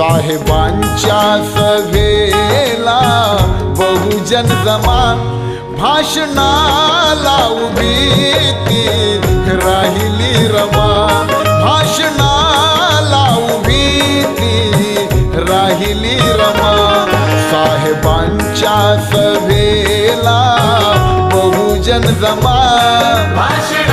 साहेबांच्या सभेला बहुजन जमा भाषणाला उभी ती राहिली रमा भाषणाला उभी ती राहिली रमा साहेबांच्या सभेला बहुजन जमा भाषण